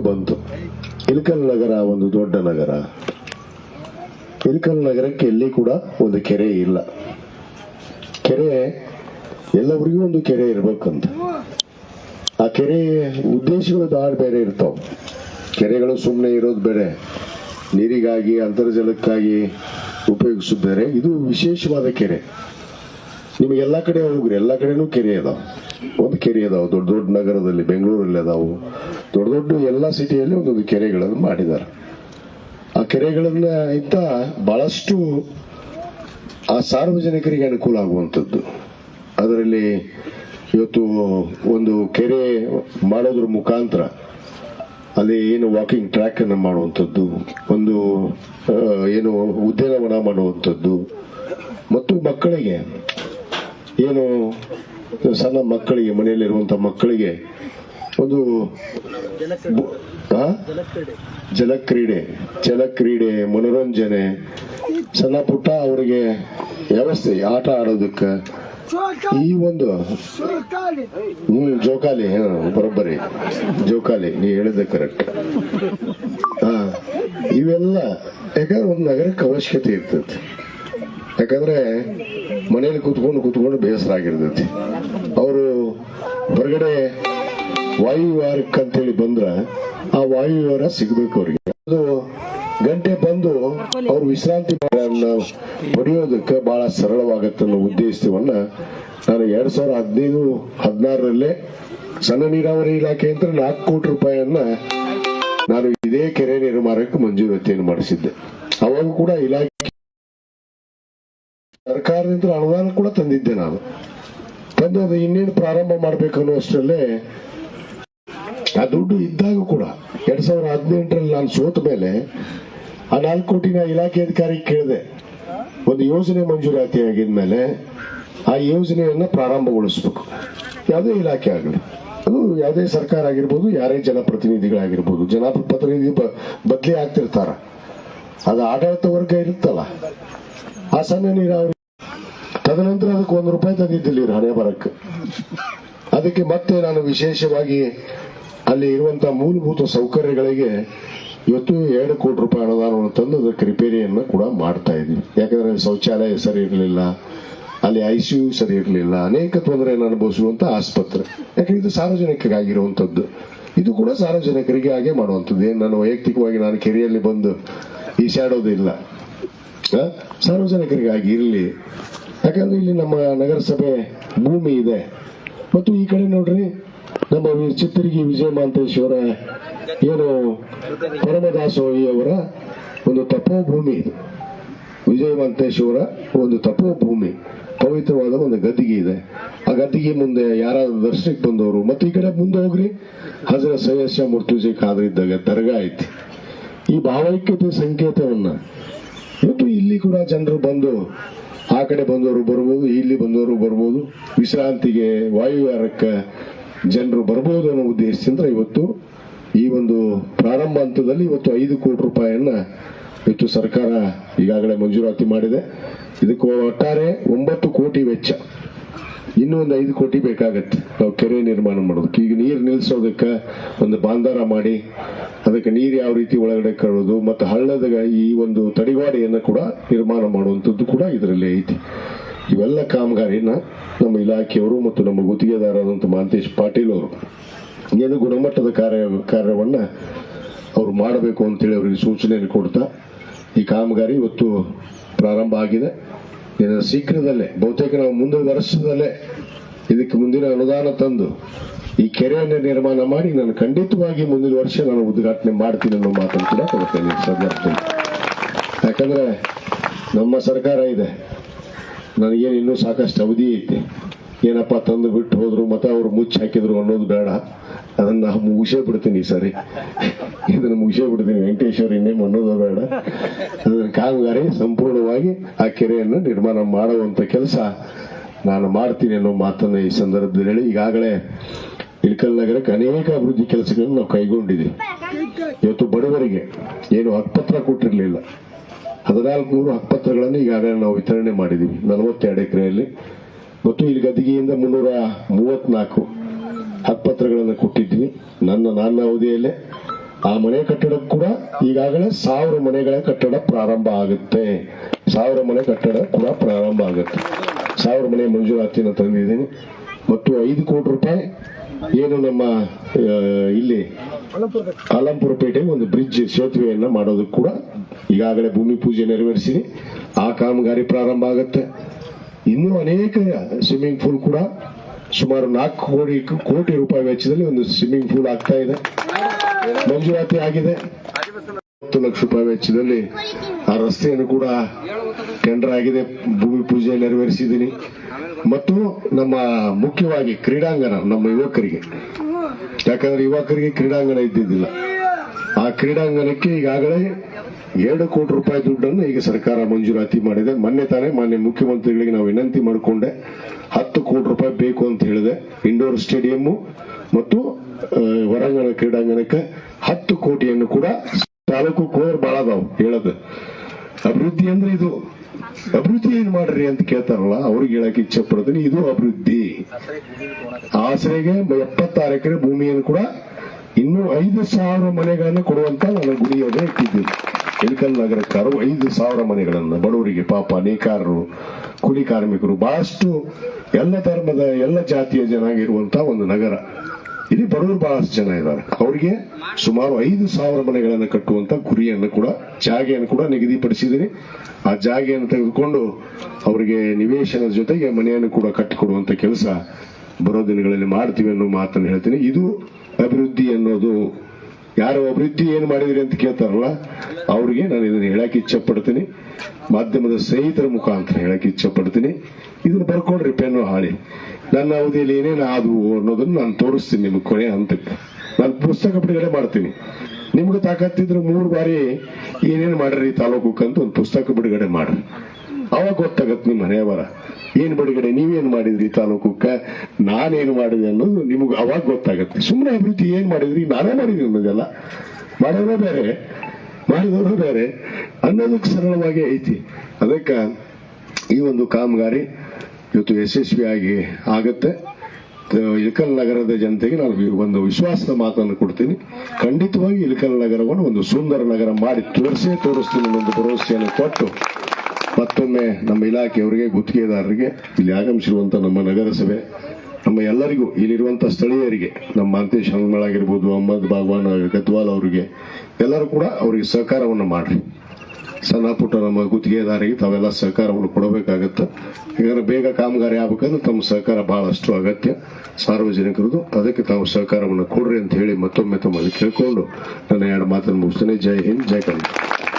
ಬಂತು. ಇಲ್ಕಲ್ ನಗರ ಒಂದು ದೊಡ್ಡ ನಗರ. ಇಲ್ಕಲ್ ನಗರಕ್ಕೆ ಎಲ್ಲಿ ಕೂಡ ಒಂದು ಕೆರೆ ಇಲ್ಲ. ಕೆರೆ ಎಲ್ಲವರಿಗೂ ಒಂದು ಕೆರೆ ಇರ್ಬೇಕಂತ. ಆ ಕೆರೆ ಉದ್ದೇಶಗಳು ದಾಳ ಬೇರೆ ಇರ್ತಾವ. ಕೆರೆಗಳು ಸುಮ್ಮನೆ ಇರೋದು ಬೇರೆ. ನೀರಿಗಾಗಿ, ಅಂತರ್ಜಲಕ್ಕಾಗಿ ಉಪಯೋಗಿಸೋದು ಬೇರೆ. ಇದು ವಿಶೇಷವಾದ ಕೆರೆ. ನಿಮಗೆ ಎಲ್ಲ ಕಡೆ ಹೋಗ್ರಿ. ಎಲ್ಲ ಕಡೆನೂ ಕೆರೆ ಅದಾವ. ಒಂದು ಕೆರೆ ಅದಾವ. ದೊಡ್ಡ ದೊಡ್ಡ ನಗರದಲ್ಲಿ, ಬೆಂಗಳೂರಲ್ಲಿ ಅದಾವು. ದೊಡ್ಡ ದೊಡ್ಡ ಎಲ್ಲ ಸಿಟಿಯಲ್ಲಿ ಒಂದೊಂದು ಕೆರೆಗಳನ್ನು ಮಾಡಿದ್ದಾರೆ. ಆ ಕೆರೆಗಳನ್ನ ಇಂತ ಬಹಳಷ್ಟು ಆ ಸಾರ್ವಜನಿಕರಿಗೆ ಅನುಕೂಲ ಆಗುವಂಥದ್ದು. ಅದರಲ್ಲಿ ಇವತ್ತು ಒಂದು ಕೆರೆ ಮಾಡೋದ್ರ ಮುಖಾಂತರ ಅಲ್ಲಿ ಏನು ವಾಕಿಂಗ್ ಟ್ರ್ಯಾಕ್ ಅನ್ನು ಮಾಡುವಂಥದ್ದು, ಒಂದು ಏನು ಉದ್ಯಾನವನ ಮಾಡುವಂಥದ್ದು. ಮತ್ತು ಮಕ್ಕಳಿಗೆ ಏನು ಸಣ್ಣ ಮಕ್ಕಳಿಗೆ ಮನೆಯಲ್ಲಿರುವಂತ ಮಕ್ಕಳಿಗೆ ಒಂದು? ಜಲಕ್ರೀಡೆ ಜಲಕ್ರೀಡೆ, ಮನೋರಂಜನೆ. ಸಣ್ಣ ಪುಟ್ಟ ಅವರಿಗೆ ವ್ಯವಸ್ಥೆ, ಆಟ ಆಡೋದಕ್ಕೆ. ಈ ಒಂದು ಹ್ಮ್ ಜೋಕಾಲಿ ಬರೋಬ್ಬರಿ. ಜೋಕಾಲಿ, ನೀ ಹೇಳಿದ ಕರೆಕ್ಟ್ ಹಾ ಇವೆಲ್ಲ, ಯಾಕಂದ್ರೆ ಒಂದು ನಗರಕ್ಕೆ ಅವಶ್ಯಕತೆ ಇರ್ತೈತಿ. ಯಾಕಂದ್ರೆ ಮನೇಲಿ ಕೂತ್ಕೊಂಡು ಕೂತ್ಕೊಂಡು ಬೇಸರ ಆಗಿರ್ತೈತಿ. ಅವರು ಹೊರಗಡೆ ವಾಯುವಿಹಾರಕ್ಕೆ ಅಂತೇಳಿ ಬಂದ್ರ ಆ ವಾಯುವಿಹಾರ ಸಿಗ್ಬೇಕು ಅವ್ರಿಗೆ. ಅದು ಗಂಟೆ ಬಂದು ಅವ್ರು ವಿಶ್ರಾಂತಿ ಪಡೆಯೋದಕ್ಕೆ ಬಹಳ ಸರಳವಾಗತ್ತೆ ಅನ್ನೋ ಉದ್ದೇಶವನ್ನ ನಾನು ಎರಡ್ ಸಾವಿರದ ಹದಿನೈದು, ಹದಿನಾರರಲ್ಲೇ ಸಣ್ಣ ನೀರಾವರಿ ಇಲಾಖೆ ಅಂತ ನಾಲ್ಕು ಕೋಟಿ ರೂಪಾಯಿಯನ್ನ ನಾನು ಇದೇ ಕೆರೆ ನಿರ್ಮಾಣಕ್ಕೆ ಮಂಜೂರಾತಿಯನ್ನು ಮಾಡಿಸಿದ್ದೆ. ಅವಾಗ ಕೂಡ ಇಲಾಖೆ ಸರ್ಕಾರದಿಂದ ಅನುದಾನ ಕೂಡ ತಂದಿದ್ದೆ ನಾನು. ತಂದು ಅದು ಇನ್ನೇನು ಪ್ರಾರಂಭ ಮಾಡ್ಬೇಕು ಅನ್ನೋ ಅಷ್ಟರಲ್ಲೇ ಆ ದುಡ್ಡು ಇದ್ದಾಗ ಕೂಡ ಎರಡ್ ಸಾವಿರದ ಹದಿನೆಂಟರಲ್ಲಿ ನಾನು ಸೋತ ಮೇಲೆ ಆ ನಾಲ್ಕು ಕೋಟಿನ ಇಲಾಖೆ ಅಧಿಕಾರಿ ಕೇಳಿದೆ. ಒಂದು ಯೋಜನೆ ಮಂಜೂರಾತಿ ಆಗಿದ್ಮೇಲೆ ಆ ಯೋಜನೆಯನ್ನ ಪ್ರಾರಂಭಗೊಳಿಸ್ಬೇಕು. ಯಾವುದೇ ಇಲಾಖೆ ಆಗಲಿ. ಅದು ಯಾವುದೇ ಸರ್ಕಾರ ಆಗಿರ್ಬೋದು, ಯಾರೇ ಜನಪ್ರತಿನಿಧಿಗಳಾಗಿರ್ಬೋದು ಜನಪ್ರತಿನಿಧಿ ಬದ್ಲಿ ಆಗ್ತಿರ್ತಾರ. ಅದು ಆಡಳಿತ ವರ್ಗ ಇರುತ್ತಲ್ಲ. ಆ ಸಣ್ಣ ನೀರಾವರಿ. ತದನಂತರ ಅದಕ್ಕೆ ಒಂದು ರೂಪಾಯಿ ತಂದಿದ್ದಿಲ್ಲ ಹಣೆ ಬರಕ್ಕೆ ಅದಕ್ಕೆ ಮತ್ತೆ ನಾನು ವಿಶೇಷವಾಗಿ ಅಲ್ಲಿ ಇರುವಂತ ಮೂಲಭೂತ ಸೌಕರ್ಯಗಳಿಗೆ ಇವತ್ತು ಎರಡು ಕೋಟಿ ರೂಪಾಯಿ ಅನುದಾನವನ್ನು ತಂದು ಅದಕ್ಕೆ ರಿಪೇರಿಯನ್ನು ಕೂಡ ಮಾಡ್ತಾ ಇದ್ವಿ. ಯಾಕಂದ್ರೆ ಶೌಚಾಲಯ ಸರಿ ಇರಲಿಲ್ಲ, ಅಲ್ಲಿ ಐಸಿಯು ಸರಿ ಇರಲಿಲ್ಲ, ಅನೇಕ ತೊಂದರೆಯನ್ನು ಅನುಭವಿಸುವಂತ ಆಸ್ಪತ್ರೆ. ಯಾಕಂದ್ರೆ ಇದು ಸಾರ್ವಜನಿಕರಿಗಾಗಿರುವಂತದ್ದು ಇದು ಕೂಡ ಸಾರ್ವಜನಿಕರಿಗೆ ಹಾಗೆ ಮಾಡುವಂಥದ್ದು ಏನು ನಾನು ವೈಯಕ್ತಿಕವಾಗಿ ನಾನು ಕೆರೆಯಲ್ಲಿ ಬಂದು ಈಸಾಡೋದಿಲ್ಲ? ಸಾರ್ವಜನಿಕರಿಗಾಗಿ ಇರಲಿ. ಯಾಕಂದ್ರೆ ಇಲ್ಲಿ ನಮ್ಮ ನಗರಸಭೆ ಭೂಮಿ ಇದೆ. ಮತ್ತು ಈ ಕಡೆ ನೋಡ್ರಿ ನಮ್ಮ ಚಿತ್ರಿಗಿ ವಿಜಯ ಮಾಂತೇಶ್ವರ ಏನು ಪರಮದಾಸೋಹಿ ಅವರ ಒಂದು ತಪೋಭೂಮಿ ಇದು. ವಿಜಯ ಮಾಂತೇಶ್ವರ ಒಂದು ತಪೋಭೂಮಿ. ಪವಿತ್ರವಾದ ಒಂದು ಗದ್ದಿಗೆ ಇದೆ. ಆ ಗದ್ದಿಗೆ ಮುಂದೆ ಯಾರಾದ್ರೂ ದರ್ಶನಕ್ಕೆ ಬಂದವರು, ಮತ್ತೆ ಈ ಕಡೆ ಮುಂದೆ ಹೋಗ್ರಿ. ಹಜರ ಸಯಸ್ಯ ಮೂರ್ತಿಜಿ ಖಾದ್ರ್ ದರ್ಗಾ ಐತಿ. ಈ ಭಾವೈಕ್ಯತೆ ಸಂಕೇತವನ್ನ. ಇವತ್ತು ಇಲ್ಲಿ ಕೂಡ ಜನರು ಬಂದು, ಆ ಕಡೆ ಬಂದವರು ಬರ್ಬೋದು, ಇಲ್ಲಿ ಬಂದವರು ಬರ್ಬೋದು. ವಿಶ್ರಾಂತಿಗೆ ವಾಯುವಿಹಾರಕ್ಕೆ ಜನರು ಬರ್ಬೋದು ಅನ್ನೋ ಉದ್ದೇಶದಿಂದ ಇವತ್ತು ಈ ಒಂದು ಪ್ರಾರಂಭ ಹಂತದಲ್ಲಿ ಇವತ್ತು ಐದು ಕೋಟಿ ರೂಪಾಯಿಯನ್ನ ಇವತ್ತು ಸರ್ಕಾರ ಈಗಾಗಲೇ ಮಂಜೂರಾತಿ ಮಾಡಿದೆ. ಇದಕ್ಕೆ ಒಟ್ಟಾರೆ ಒಂಬತ್ತು ಕೋಟಿ ವೆಚ್ಚ. ಇನ್ನೂ ಒಂದು ಐದು ಕೋಟಿ ಬೇಕಾಗತ್ತೆ. ನಾವು ಕೆರೆ ನಿರ್ಮಾಣ ಮಾಡೋದಕ್ಕೆ. ಈಗ ನೀರು ನಿಲ್ಲಿಸೋದಕ್ಕೆ ಒಂದು ಬಾಂಧಾರ ಮಾಡಿ, ಅದಕ್ಕೆ ನೀರು ಯಾವ ರೀತಿ ಒಳಗಡೆ ಕರೋದು ಮತ್ತು ಹಳ್ಳದ ಈ ಒಂದು ತಡೆಗೋಡೆಯನ್ನು ಕೂಡ ನಿರ್ಮಾಣ ಮಾಡುವಂಥದ್ದು ಕೂಡ ಇದರಲ್ಲಿ ಐತಿ. ಇವೆಲ್ಲ ಕಾಮಗಾರಿನ ನಮ್ಮ ಇಲಾಖೆಯವರು ಮತ್ತು ನಮ್ಮ ಗುತ್ತಿಗೆದಾರರಾದಂಥ ಮಹಂತೇಶ್ ಪಾಟೀಲ್ ಅವರು. ಏನು ಗುಣಮಟ್ಟದ ಕಾರ್ಯ, ಕಾರ್ಯವನ್ನ ಅವರು ಮಾಡಬೇಕು ಅಂತೇಳಿ ಅವರಿಗೆ ಸೂಚನೆಯನ್ನು ಕೊಡ್ತಾ ಈ ಕಾಮಗಾರಿ ಇವತ್ತು ಪ್ರಾರಂಭ ಆಗಿದೆ. ಇದನ್ನು ಶೀಘ್ರದಲ್ಲೇ, ಬಹುತೇಕ ನಾವು ಮುಂದೆ ವರ್ಷದಲ್ಲೇ ಇದಕ್ಕೆ ಮುಂದಿನ ಅನುದಾನ ತಂದು ಈ ಕೆರೆಯನ್ನು ನಿರ್ಮಾಣ ಮಾಡಿ ನಾನು ಖಂಡಿತವಾಗಿ ಮುಂದಿನ ವರ್ಷ ನಾನು ಉದ್ಘಾಟನೆ ಮಾಡ್ತೀನಿ ಅನ್ನೋ ಮಾತನ್ನು ಕೂಡ ಕೊಡ್ತೇನೆ ಸಂದರ್ಭದಲ್ಲಿ. ಯಾಕಂದ್ರೆ ನಮ್ಮ ಸರ್ಕಾರ ಇದೆ. ನನಗೇನು ಇನ್ನೂ ಸಾಕಷ್ಟು ಅವಧಿ ಐತಿ. ಏನಪ್ಪ ತಂದು ಬಿಟ್ಟು ಹೋದ್ರು ಮತ್ತೆ ಅವ್ರು ಮುಚ್ಚಿ ಹಾಕಿದ್ರು ಅನ್ನೋದು ಬೇಡ. ಅದನ್ನ ಮುಗಿಸೇ ಬಿಡ್ತೀನಿ ಈ ಸರಿ. ಇದನ್ನ ಮುಗಿಸೇ ಬಿಡ್ತೀನಿ. ವೆಂಕಟೇಶ್ವರ ಇನ್ನೇನು ಅನ್ನೋದು ಬೇಡ. ಅದನ್ನ ಕಾಮಗಾರಿ ಸಂಪೂರ್ಣವಾಗಿ ಆ ಕೆರೆಯನ್ನು ನಿರ್ಮಾಣ ಮಾಡುವಂತ ಕೆಲಸ ನಾನು ಮಾಡ್ತೀನಿ ಅನ್ನೋ ಮಾತನ್ನ ಈ ಸಂದರ್ಭದಲ್ಲಿ ಹೇಳಿ. ಈಗಾಗಲೇ ಇಳಕಲ್ ನಗರಕ್ಕೆ ಅನೇಕ ಅಭಿವೃದ್ಧಿ ಕೆಲಸಗಳನ್ನು ನಾವು ಕೈಗೊಂಡಿದ್ದೀವಿ. ಇವತ್ತು ಬಡವರಿಗೆ ಏನು ಹಕ್ಕುಪತ್ರ ಕೊಟ್ಟಿರಲಿಲ್ಲ. ಹದಿನಾಲ್ಕು ನೂರು ಹತ್ತತ್ರಗಳನ್ನು ಈಗಾಗಲೇ ನಾವು ವಿತರಣೆ ಮಾಡಿದ್ದೀವಿ ನಲವತ್ತೆರಡು ಎಕರೆಯಲ್ಲಿ. ಮತ್ತು ಇಲ್ಲಿ ಗದಿಗೆಯಿಂದ ಮುನ್ನೂರ ಮೂವತ್ನಾಲ್ಕು ಹತ್ಪತ್ರಗಳನ್ನು ಪತ್ರಗಳನ್ನು ಕೊಟ್ಟಿದ್ವಿ ನನ್ನ ನನ್ನ ಅವಧಿಯಲ್ಲೇ. ಆ ಮನೆ ಕಟ್ಟಡ ಕೂಡ ಈಗಾಗಲೇ ಸಾವಿರ ಮನೆಗಳ ಕಟ್ಟಡ ಪ್ರಾರಂಭ ಆಗುತ್ತೆ. ಸಾವಿರ ಮನೆ ಕಟ್ಟಡ ಕೂಡ ಪ್ರಾರಂಭ ಆಗುತ್ತೆ. ಸಾವಿರ ಮನೆ ಮಂಜೂರಾತಿಯನ್ನು ತಂದಿದ್ದೀನಿ. ಮತ್ತು ಐದು ಕೋಟಿ ರೂಪಾಯಿ ಏನು ನಮ್ಮ ಇಲ್ಲಿ ಅಲಂಪುರ ಪೇಟೆಗೆ ಒಂದು ಬ್ರಿಡ್ಜ್ ಸೇತುವೆಯನ್ನ ಮಾಡೋದಕ್ಕೆ ಕೂಡ ಈಗಾಗಲೇ ಭೂಮಿ ಪೂಜೆ ನೆರವೇರಿಸಿದೆ. ಆ ಕಾಮಗಾರಿ ಪ್ರಾರಂಭ ಆಗುತ್ತೆ. ಇನ್ನೂ ಅನೇಕ ಸ್ವಿಮ್ಮಿಂಗ್ ಪೂಲ್ ಕೂಡ ಸುಮಾರು ನಾಲ್ಕು ಕೋಟಿ ಕೋಟಿ ರೂಪಾಯಿ ವೆಚ್ಚದಲ್ಲಿ ಒಂದು ಸ್ವಿಮ್ಮಿಂಗ್ ಪೂಲ್ ಆಗ್ತಾ ಇದೆ. ಮಂಜೂರಾತಿ ಆಗಿದೆ. ಹತ್ತು ಲಕ್ಷ ರೂಪಾಯಿ ವೆಚ್ಚದಲ್ಲಿ ಆ ರಸ್ತೆಯನ್ನು ಕೂಡ ಟೆಂಡರ್ ಆಗಿದೆ. ಭೂಮಿ ಪೂಜೆ ನೆರವೇರಿಸಿದ್ದೀನಿ. ಮತ್ತು ನಮ್ಮ ಮುಖ್ಯವಾಗಿ ಕ್ರೀಡಾಂಗಣ ನಮ್ಮ ಯುವಕರಿಗೆ. ಯಾಕಂದ್ರೆ ಯುವಕರಿಗೆ ಕ್ರೀಡಾಂಗಣ ಇದ್ದಿದ್ದಿಲ್ಲ. ಆ ಕ್ರೀಡಾಂಗಣಕ್ಕೆ ಈಗಾಗಲೇ ಎರಡು ಕೋಟಿ ರೂಪಾಯಿ ದುಡ್ಡನ್ನು ಈಗ ಸರ್ಕಾರ ಮಂಜೂರಾತಿ ಮಾಡಿದೆ. ಮೊನ್ನೆ ತಾನೇ ಮಾನ್ಯ ಮುಖ್ಯಮಂತ್ರಿಗಳಿಗೆ ನಾವು ವಿನಂತಿ ಮಾಡಿಕೊಂಡೆ. ಹತ್ತು ಕೋಟಿ ರೂಪಾಯಿ ಬೇಕು ಅಂತ ಹೇಳಿದೆ. ಇಂಡೋರ್ ಸ್ಟೇಡಿಯಂ ಮತ್ತು ಹೊರಾಂಗಣ ಕ್ರೀಡಾಂಗಣಕ್ಕೆ ಹತ್ತು ಕೋಟಿಯನ್ನು ಕೂಡ ತಾಲೂಕು ಕೋರ್ ಬಹಳ ಅದಾವು ಹೇಳೋದು. ಅಭಿವೃದ್ಧಿ ಅಂದ್ರೆ ಇದು. ಅಭಿವೃದ್ಧಿ ಏನ್ ಮಾಡ್ರಿ ಅಂತ ಕೇಳ್ತಾರಲ್ಲ, ಅವ್ರಿಗೆ ಹೇಳಕ್ ಇಚ್ಛೆ ಪಡ್ತೀನಿ ಇದು ಅಭಿವೃದ್ಧಿ. ಆಸರೆಗೆ ಎಪ್ಪತ್ತಾರು ಎಕರೆ ಭೂಮಿಯನ್ನು ಕೂಡ ಇನ್ನು ಐದು ಸಾವಿರ ಮನೆಗಳನ್ನು ಕೊಡುವಂತ ನನ್ನ ಗುರಿಯನ್ನೇ ಇಟ್ಟಿದ್ದೀನಿ. ಇಳಕಲ್ ನಗರಕ್ಕಾರು ಐದು ಸಾವಿರ ಮನೆಗಳನ್ನು, ಬಡವರಿಗೆ ಪಾಪ ನೇಕಾರರು ಕೂಲಿ ಕಾರ್ಮಿಕರು, ಬಹಳಷ್ಟು ಎಲ್ಲ ಧರ್ಮದ ಎಲ್ಲ ಜಾತಿಯ ಜನ ಇರುವಂತ ಒಂದು ನಗರ. ಇಲ್ಲಿ ಬಡವರು ಬಹಳಷ್ಟು ಜನ ಇದ್ದಾರೆ. ಅವರಿಗೆ ಸುಮಾರು ಐದು ಸಾವಿರ ಮನೆಗಳನ್ನು ಕಟ್ಟುವಂತ ಗುರಿಯನ್ನು ಕೂಡ, ಜಾಗೆಯನ್ನು ಕೂಡ ನಿಗದಿಪಡಿಸಿದ್ದೀನಿ. ಆ ಜಾಗೆಯನ್ನು ತೆಗೆದುಕೊಂಡು ಅವರಿಗೆ ನಿವೇಶನದ ಜೊತೆಗೆ ಮನೆಯನ್ನು ಕೂಡ ಕಟ್ಟಿಕೊಡುವಂತ ಕೆಲಸ ಬರೋ ದಿನಗಳಲ್ಲಿ ಮಾಡ್ತೀವಿ ಅನ್ನೋ ಮಾತನ್ನು ಹೇಳ್ತೀನಿ. ಇದು ಅಭಿವೃದ್ಧಿ ಅನ್ನೋದು. ಯಾರು ಅಭಿವೃದ್ಧಿ ಏನು ಮಾಡಿದ್ರಿ ಅಂತ ಕೇಳ್ತಾರಲ್ಲ, ಅವ್ರಿಗೆ ನಾನು ಇದನ್ನು ಹೇಳಕ್ಕೆ ಇಚ್ಛೆ ಪಡ್ತೀನಿ ಮಾಧ್ಯಮದ ಸ್ನೇಹಿತರ ಮುಖಾಂತರ ಹೇಳಕ್ಕೆ ಇಚ್ಛೆ ಪಡ್ತೀನಿ ಇದನ್ನು ಬರ್ಕೊಡ್ರಿ ಪೆನ್ನು ಹಾಳಿ. ನನ್ನ ಅವಧಿಯಲ್ಲಿ ಏನೇನು ಆದವು ಅನ್ನೋದನ್ನ ನಾನು ತೋರಿಸ್ತೀನಿ ನಿಮ್ಗೆ ಕೊನೆ ಹಂತಕ್ಕೆ. ನಾನು ಪುಸ್ತಕ ಬಿಡುಗಡೆ ಮಾಡ್ತೀನಿ. ನಿಮ್ಗೆ ತಾಕತ್ತಿದ್ರೆ ಮೂರು ಬಾರಿ ಏನೇನು ಮಾಡ್ರಿ ತಾಲೂಕಕ್ಕಂತ ಒಂದು ಪುಸ್ತಕ ಬಿಡುಗಡೆ ಮಾಡ್ರಿ. ಅವಾಗ ಗೊತ್ತಾಗತ್ತೆ ನಿಮ್ಮ ಮನೆಯವರ. ಏನ್ ಬಿಡುಗಡೆ? ನೀವೇನ್ ಮಾಡಿದ್ರಿ ತಾಲೂಕಕ್ಕೆ? ನಾನೇನು ಮಾಡಿದೆ ಅನ್ನೋದು ನಿಮಗೆ ಅವಾಗ ಗೊತ್ತಾಗತ್ತೆ. ಸುಮ್ಮನೆ ಅಭಿವೃದ್ಧಿ ಏನ್ ಮಾಡಿದ್ರಿ? ನಾನೇ ಮಾಡಿದ್ವಿ ಅನ್ನೋದೆಲ್ಲ. ಮಾಡೋದೇ ಬೇರೆ. ಮಾಡಿದವರು ಬೇರೆ. ಅನ್ನೋದಕ್ಕೆ ಸರಳವಾಗಿ ಐತಿ. ಅದಕ್ಕೆ ಈ ಒಂದು ಕಾಮಗಾರಿ ಇವತ್ತು ಯಶಸ್ವಿಯಾಗಿ ಆಗುತ್ತೆ. ಇಳಕಲ್ ನಗರದ ಜನತೆಗೆ ನಾನು ಒಂದು ವಿಶ್ವಾಸದ ಮಾತನ್ನು ಕೊಡ್ತೀನಿ. ಖಂಡಿತವಾಗಿ ಇಳಕಲ್ ನಗರವನ್ನು ಒಂದು ಸುಂದರ ನಗರ ಮಾಡಿ ತೋರಿಸೇ ತೋರಿಸ್ತೀನಿ ಒಂದು ಭರವಸೆಯನ್ನು ಕೊಟ್ಟು, ಮತ್ತೊಮ್ಮೆ ನಮ್ಮ ಇಲಾಖೆಯವರಿಗೆ, ಗುತ್ತಿಗೆದಾರರಿಗೆ ಇಲ್ಲಿ ಆಗಮಿಸಿರುವಂತ ನಮ್ಮ ನಗರಸಭೆ, ನಮ್ಮ ಎಲ್ಲರಿಗೂ ಇಲ್ಲಿರುವಂತ ಸ್ಥಳೀಯರಿಗೆ, ನಮ್ಮ ಮಾಂತೇಶ್ ಹಂಗಮಳ ಅಹಮದ್ ಭಗವಾನ್, ಗದ್ವಾಲ್ ಅವರಿಗೆ ಎಲ್ಲರೂ ಕೂಡ ಅವರಿಗೆ ಸಹಕಾರವನ್ನು ಮಾಡ್ರಿ. ಸಣ್ಣ ಪುಟ್ಟ ನಮ್ಮ ಗುತ್ತಿಗೆದಾರಿಗೆ ತಾವೆಲ್ಲ ಸಹಕಾರವನ್ನು ಕೊಡಬೇಕಾಗತ್ತೆ. ಯಾಕಂದ್ರೆ ಬೇಗ ಕಾಮಗಾರಿ ಆಗ್ಬೇಕಂದ್ರೆ ತಮ್ಮ ಸಹಕಾರ ಬಹಳಷ್ಟು ಅಗತ್ಯ. ಸಾರ್ವಜನಿಕರದು, ಅದಕ್ಕೆ ತಾವು ಸಹಕಾರವನ್ನು ಕೊಡ್ರಿ ಅಂತ ಹೇಳಿ ಮತ್ತೊಮ್ಮೆ ತಮ್ಮಲ್ಲಿ ಕೇಳ್ಕೊಂಡು ನನ್ನ ಎರಡು ಮಾತನ್ನು ಮುಗಿಸ್ತೇನೆ. ಜೈ ಹಿಂದ್, ಜೈ ಕರ್ನಾಟಕ.